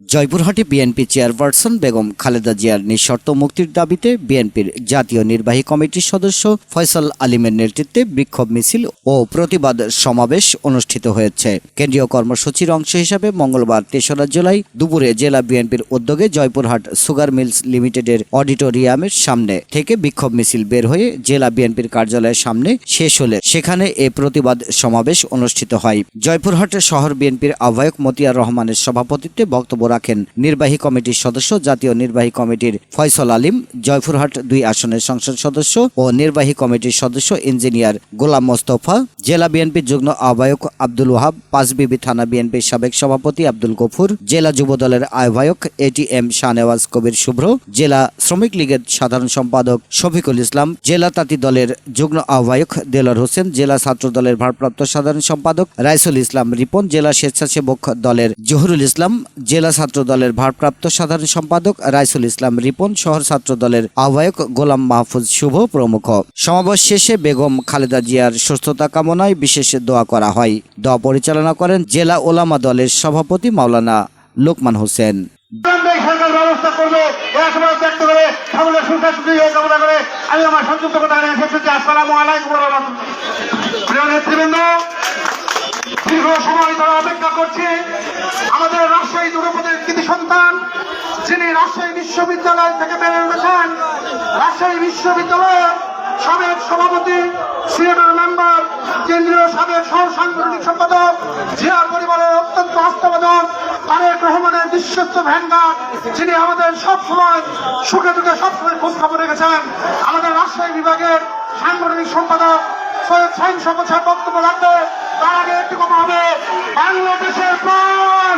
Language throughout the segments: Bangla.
জয়পুরহাটে বিএনপি চেয়ারপারসন বেগম খালেদা জিয়ার নিঃশর্ত মুক্তির দাবিতে বিএনপির জাতীয় নির্বাহী কমিটির সদস্য ফয়সাল আলিমের নেতৃত্বে বিক্ষোভ মিছিল ও প্রতিবাদ সমাবেশ অনুষ্ঠিত হয়েছে। কেন্দ্রীয় কর্মসূচির অংশ হিসাবে মঙ্গলবার তেসরা জুলাই দুপুরে জেলা বিএনপির উদ্যোগে জয়পুরহাট সুগার মিলস লিমিটেডের অডিটোরিয়ামের সামনে থেকে বিক্ষোভ মিছিল বের হয়ে জেলা বিএনপির কার্যালয়ের সামনে শেষ হলে সেখানে এ প্রতিবাদ সমাবেশ অনুষ্ঠিত হয়। জয়পুরহাট শহর বিএনপির আহ্বায়ক মতিয়ার রহমানের সভাপতিত্বে বক্তব্য রাখেন নির্বাহী কমিটির সদস্য, জাতীয় নির্বাহী কমিটির ফয়সল আলিম, জয়পুরহাট দুই আসনের সংসদ সদস্য ও নির্বাহী কমিটির সদস্য ইঞ্জিনিয়ার গোলাম মোস্তফা, জেলা বিএনপির যুগ্ম আহ্বায়ক আব্দুল ওয়াহাব, পাঁচবিবি থানা বিএনপির সাবেক সভাপতি আব্দুল গফুর, জেলা যুব দলের আহ্বায়ক এটিএম শাহনেওয়াজ কবির শুভ্র, জেলা শ্রমিক লীগের সাধারণ সম্পাদক শফিকুল ইসলাম, জেলা তাঁতি দলের যুগ্ম আহ্বায়ক দেলোয়ার হোসেন, জেলা ছাত্র দলের ভারপ্রাপ্ত সাধারণ সম্পাদক রাইসুল ইসলাম রিপন, জেলা স্বেচ্ছাসেবক দলের জহুরুল ইসলাম, জেলা ছাত্র দলের ভারপ্রাপ্ত সাধারণ সম্পাদক রাইসুল ইসলাম রিপন, শহর ছাত্র দলের আহ্বায়ক গোলাম মাহফুজ শুভ প্রমুখ। সমাবেশ শেষে বেগম খালেদা জিয়ার সুস্থতা কামনায় বিশেষ দোয়া করা হয়। দোয়া পরিচালনা করেন জেলা ওলামা দলের সভাপতি মাওলানা লোকমান হোসেন। দীর্ঘ সময় ধরে রাজশাহী বিশ্ববিদ্যালয় থেকে বেড়ে উঠেছেন রাজশাহী বিশ্ববিদ্যালয়ের সাবেক সভাপতি, সিনেটর মেম্বার, কেন্দ্রীয় সাবেক সহ সাংগঠনিক সম্পাদক, জিয়ার পরিবারের অত্যন্ত আস্থাবাদক তারেক রহমানের বিশ্বস্ত ভ্যানগার যিনি আমাদের সবসময় সুখে দুঃখে সবসময় খোঁজ খবর রেখেছেন। আমাদের রাজশাহী বিভাগের সাংগঠনিক সম্পাদক সৈয়দ সাইন সাহেব বক্তব্য রাখবে। তার আগে একটি কথা হবে। বাংলাদেশের প্রাণ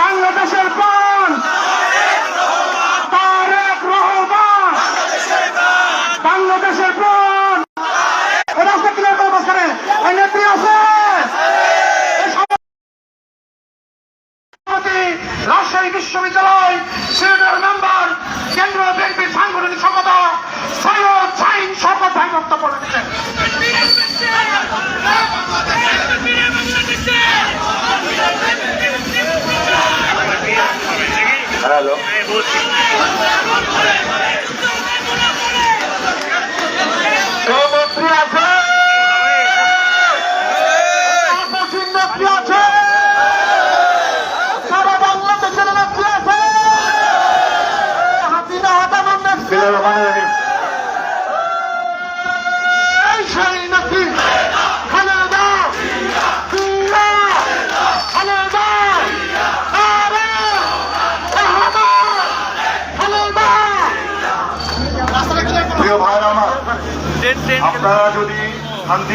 বাংলাদেশের প্রাণ তারেক রহমান বাংলাদেশের প্রাণ এই রাস্তা ক্লিয়ার করব সেখানে এই নেত্রী আছে এই সভাপতি রাজশাহী বিশ্ববিদ্যালয় সিনিয়র মেম্বার কেন্দ্রীয় বিএনপির সাংগঠনিক সম্পাদক সৈয়দ সাইন শপথ ভাই বক্তব্য হ্যালো।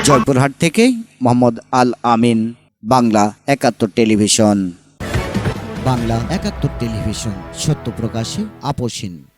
জয়পুরহাট থেকে মোহাম্মদ আল আমিন বাংলা একাত্তর টেলিভিশন। বাংলা একাত্তর টেলিভিশন সত্য প্রকাশে আপোষহীন